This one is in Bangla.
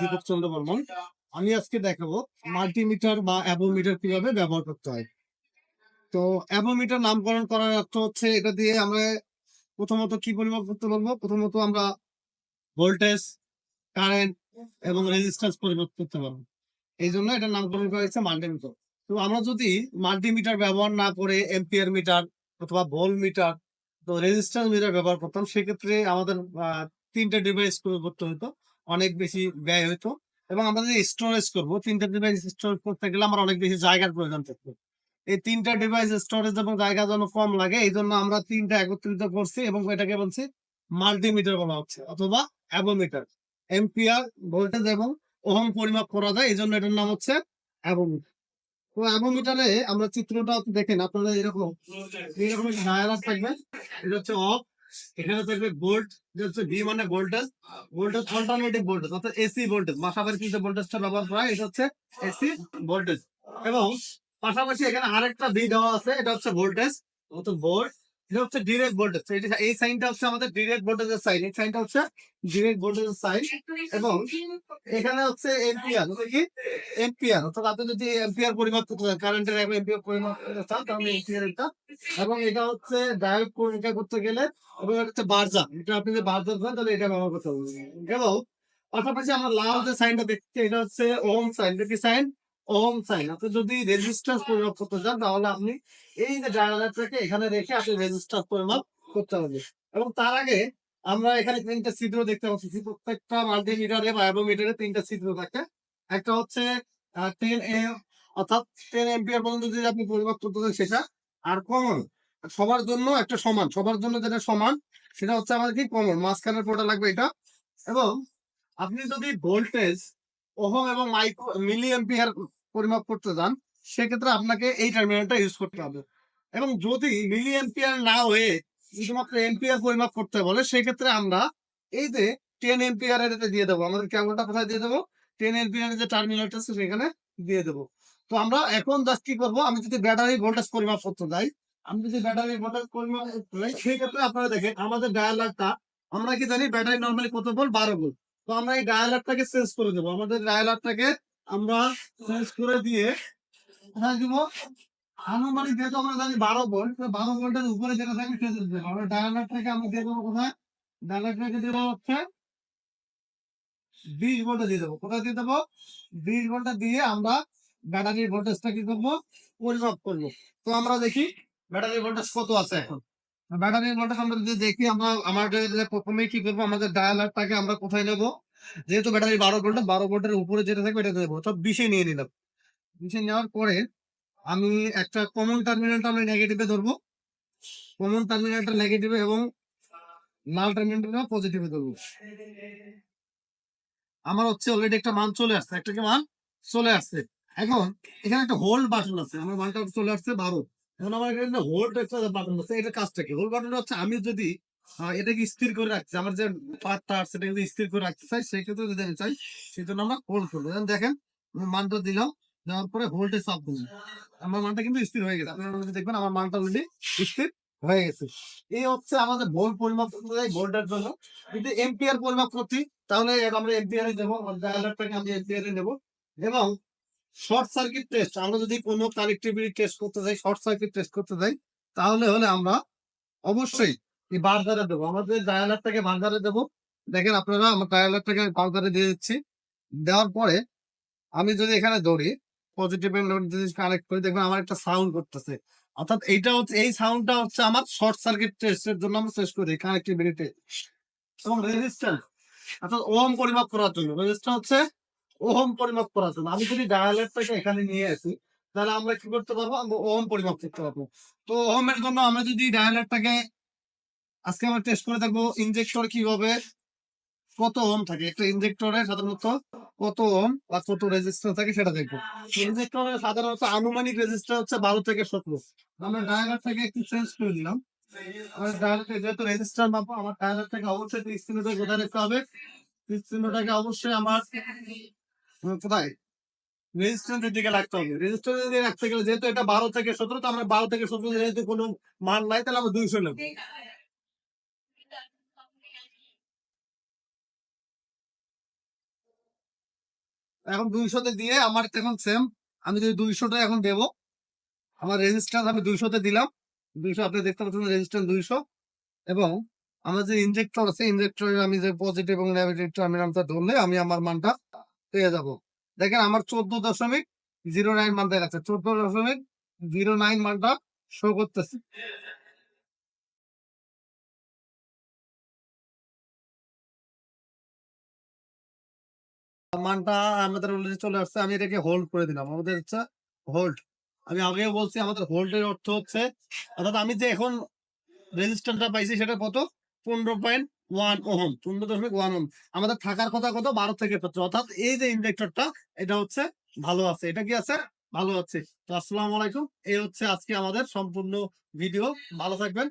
দীপক চন্দ্র বর্মন। আমি আজকে দেখাবো মাল্টিমিটার বা অ্যাবোমিটার কীভাবে ব্যবহার করতে হয়। তো অ্যাবোমিটার নামকরণ করার অর্থ হচ্ছে এটা দিয়ে আমরা প্রথমত কি পরিমাপ করতে পারব? প্রথমত আমরা ভোল্টেজ কারেন্ট এবং রেজিস্ট্যান্স পরিমাপ করতে পারব। এই জন্য এটা নামকরণ করা হয়েছে মাল্টিমিটার তো আমরা যদি মাল্টিমিটার ব্যবহার না করে এম্পিয়ার মিটার অথবা ভোল মিটার তো রেজিস্ট্যান্স মিটার ব্যবহার করতাম, সেক্ষেত্রে আমাদের তিনটা ডিভাইস করতে হতো। অনেক বেশি ব্যয় হতো এবং আমরা যদি স্টোরেজ করব, তিনটা ডিভাইস স্টোরেজ করতে গেলে আমার অনেক বেশি জায়গার প্রয়োজন থাকতো এই তিনটা ডিভাইস স্টোরেজ এবং জায়গা যেন কম লাগে এই জন্য আমরা তিনটা একত্রিত করছি এবং এটাকে বলছি মাল্টিমিটার বলা হচ্ছে অথবা অ্যাবোমিটার এম্পিয়ার ভোল্টেজ এবং ওহম পরিমাপ করা যায় এই জন্য এটার নাম হচ্ছে অ্যাবোমিটার তো অ্যাবোমিটারে আমরা চিত্রটা দেখেন, আপনারা এরকম এরকম থাকবে, এটা হচ্ছে অফ এখানে থাকবে ভোল্ট হচ্ছে ভি মানে ভোল্টেজ ভোল্টেজ অল্টারনেটিভ ভোল্টেজ অর্থাৎ এসি ভোল্টেজ মাসাবাড়ি কিন্তু ভোল্টেজটা ব্যবহার করা এটা হচ্ছে এসি ভোল্টেজ এবং পাশাপাশি এখানে আরেকটা বি দেওয়া আছে, এটা হচ্ছে ভোল্টেজ অর্থাৎ ভোল্ট এটা হচ্ছে ডিরেক্ট ভোল্টেজ এটা এই সাইনটা হচ্ছে আমাদের ডিরেক্ট ভোল্টেজের সাইন এই সাইনটা হচ্ছে ডিরেক্ট ভোল্টেজের সাইন এবং এখানে হচ্ছে এম্পিয়ার কি? অর্থাৎ আপনি যদি এম্পিয়ার করতে চান কারেন্টের করতে চান, তাহলে এম্পিয়ার এটা এবং এটা হচ্ছে ডায়োড পরীক্ষা করতে গেলে, এবং এটা হচ্ছে বার্জা এটা আপনি যদি বার্জা করেন তাহলে এটা ব্যবহার করতে হবে এবং পাশাপাশি আমরা লাল যে সাইনটা দেখছি, এটা হচ্ছে ওম সাইন এটা কি সাইন ওম সাইন আপনি যদি রেজিস্ট্যান্স পরিমাপ করতে চান, তাহলে আপনি এই যে ডায়ালারটাকে এখানে রেখে আপনি রেজিস্ট্যান্স পরিমাপ করতে হবে। এবং তার আগে আমরা এখানে তিনটা ছিদ্র দেখতে পাচ্ছি। প্রত্যেকটা মাল্টিমিটারে বা অ্যাবোমিটারে তিনটা ছিদ্র থাকে। একটা হচ্ছে টেন এম অর্থাৎ টেন এম্পিয়ার পর্যন্ত যদি আপনি পরিমাপ করতে চান, সেটা আর কমন সবার জন্য একটা সমান। সবার জন্য যেটা সমান, সেটা হচ্ছে আমাদের কি কমন মাঝখানের পোর্টা লাগবে এটা। এবং আপনি যদি ভোল্টেজ ওহম এবং মাইক্রো, মিলি এম্পিয়ার পরিমাপ করতে যান, সেক্ষেত্রে আপনাকে এই টার্মিনালটা ইউজ করতে হবে। এবং যদি মিলি এম্পিয়ার না হয়ে শুধুমাত্র এম্পিয়ার পরিমাপ করতে বলে, সেক্ষেত্রে আমরা এই যে টেন এম্পিয়ারের এটা দিয়ে দেবো। আমাদের ক্যামেরাটা কোথায় দিয়ে দেবো? টেন এম্পিয়ারের যে টার্মিনালটা আছে, সেখানে দিয়ে দেবো। তো আমরা এখন জাস্ট কি করব? আমি যদি ব্যাটারি ভোল্টেজ পরিমাপ করতে যাই, আমি যদি ব্যাটারি ভোল্টেজ পরিমাপ করতে যাই সেই ক্ষেত্রে আপনারা দেখেন, আমাদের ডায়ালারটা আমরা কি জানি ব্যাটারি নর্মালি কত বল বারো বল তো আমরা এই ডায়ালারটাকে চেঞ্জ করে দেবো। আমাদের ডায়ালারটাকে আমরা চেঞ্জ করে দিয়ে কোথায় দিব? আনুমানিক যেহেতু আমরা জানি বারো ভোল্ট বারো ভোল্টের উপরে যেটা থাকে সেটা দিতে হবে। আমরা ডায়ালারটাকে আমরা দিয়ে দেবো কোথায়? ডায়ালারটাকে দিয়ে দেবো হচ্ছে বিশ ভোল্টে দিয়ে দেবো। কোথায় দিয়ে দেবো? বিশ ভোল্টে দিয়ে আমরা ব্যাটারির ভোল্টেজটা কি করব? পরিমাপ করব। তো আমরা দেখি ব্যাটারি ভোল্টেজ কত আছে এখন। ব্যাটারির ভোল্টেজ আমরা যদি দেখি, আমরা আমাদের যে প্রথমে কি করব? আমাদের ডায়ালারটাকে আমরা কোথায় নেব? যেহেতু ব্যাটারি বারো ভোল্ট বারো ভোল্টের উপরে যেটা থাকবে এটা দেবো সব বিশে নিয়ে নিলাম। বিশে নেওয়ার পরে আমি একটা কমন টার্মিনালটা আমি নেগেটিভে ধরবো। কমন টার্মিনালটা নেগেটিভে এবং লাল টার্মিনালটা পজিটিভে ধরবো। আমার হচ্ছে অলরেডি একটা মান চলে আসছে। একটা কি মান? চলে আসছে। এখন এখানে একটা হোল্ড বাটন আছে। আমার মানটা চলে আসছে বারো। এখন আমার এখানে হোল্ড একটা এটা কাজটা কি? হোল্ড বাটন হচ্ছে আমি যদি এটাকে স্থির করে রাখছি আমার যে পার্টটা আছে সেটাকে যদি স্থির করে রাখতে চাই সেই ক্ষেত্রে যদি আমি চাই সেই জন্য আমরা হোল্ড করব। দেখেন, আমি মানটা দিলাম, দেওয়ার পরে হোল্ডে চাপ দিলাম। আমার মানটা কিন্তু স্থির হয়ে গেছে। আপনারা দেখবেন, আমার মানটা অলরেডি স্থির হয়ে গেছে। এই হচ্ছে আমাদের ভোল্ট পরিমাপ করতে যাই ভোল্টের জন্য। যদি এম্পিয়ার পরিমাপ করছি তাহলে আমরা এম্পিয়ারে দেবো ডায়ালারটাকে আমরা এম্পিয়ারে নেব। এবং শর্ট সার্কিট টেস্ট, আমরা যদি কোনো কানেক্টিভিটি টেস্ট করতে চাই শর্ট সার্কিট টেস্ট করতে চাই তাহলে হলে আমরা অবশ্যই এই বার্জারে দেবো। আমাদের ডায়ালারটাকে বার্জারে দেবো। দেখেন আপনারা, আমার ডায়ালারটাকে বার্জারে দিয়ে দিচ্ছি। দেওয়ার পরে আমি যদি এখানে ধরি পজিটিভ যদি কানেক্ট করি, দেখবেন আমার একটা সাউন্ড করতেছে। অর্থাৎ এইটা হচ্ছে, এই সাউন্ডটা হচ্ছে আমার শর্ট সার্কিট টেস্টের জন্য আমরা শেষ করি কানেক্টিভিটি টেস্ট এবং রেজিস্ট্যান্স অর্থাৎ ওম পরিমাপ করার জন্য। রেজিস্ট্যান্স হচ্ছে ওহম পরিমাপ করার জন্য। আমি যদি ডায়ালারটাকে এখানে নিয়ে আসি, তাহলে আমরা কি করতে পারব? আমরা ওহম পরিমাপ করতে পারব। তো ওহমের জন্য আমরা যদি ডায়ালারটাকে আজকে আমরা টেস্ট করে দেখব ইনজেক্টর কীভাবে কত ওহম থাকে। একটা ইনজেক্টরে সাধারণত কত ওহম বা কত রেজিস্টার থাকে সেটা দেখব। ইনজেক্টরে সাধারণত আনুমানিক রেজিস্টার হচ্ছে বারো থেকে সতেরো। আমরা ডায়ালারটাকে একটু চেঞ্জ করে দিলাম আমার যেহেতু রেজিস্টার মাপো আমার ডায়ালারটাকে অবশ্যই ত্রিশ চিহ্নটা কোথায় রাখতে হবে। চিহ্নটাকে অবশ্যই আমার কোথায়? রেজিস্ট্যান্সের দিকে রাখতে হবে। দিকে রাখতে গেলে যেহেতু এটা বারো থেকে সতেরো, তো আমরা বারো থেকে সতেরো যেহেতু কোনো মান নাই, তাহলে আমরা দুইশো নেব। এখন দুইশোতে দিয়ে আমার এখন সেম আমি যদি দুইশোটা এখন দেবো, আমার রেজিস্ট্যান্স আমি দুইশোতে দিলাম। দুইশো, আপনি দেখতে পাচ্ছেন রেজিস্ট্যান্স দুইশো। এবং আমার যে ইনজেক্টর আছে ইনজেক্টরের আমি যে পজিটিভ এবং নেগেটিভ টার্মিনালটা ধরলে, আমি আমার মানটা পেয়ে যাব। দেখেন আমার চোদ্দ দশমিক জিরো নাইন মান দেখাচ্ছে চোদ্দ দশমিক জিরো নাইন মানটা শো করতেছে। মানটা আমাদের অলরেডি চলে আসছে। আমি এটাকে হোল্ড করে দিলাম। আমাদের হচ্ছে হোল্ড আমি আগেও বলছি, আমাদের হোল্ডের অর্থ হচ্ছে, অর্থাৎ আমি যে এখন রেজিস্ট্যান্সটা পাইছি সেটা কত? পনেরো পয়েন্ট ওয়ান ওহম, শূন্য দশমিক ওয়ান ওহম। আমাদের থাকার কথা কত? বারো থেকে পাচ্ছে অর্থাৎ এই যে ইন্ডেক্টরটা, এটা হচ্ছে ভালো আছে। এটা কি আছে? ভালো আছে। তো আসসালামু আলাইকুম। এই হচ্ছে আজকে আমাদের সম্পূর্ণ ভিডিও। ভালো থাকবেন।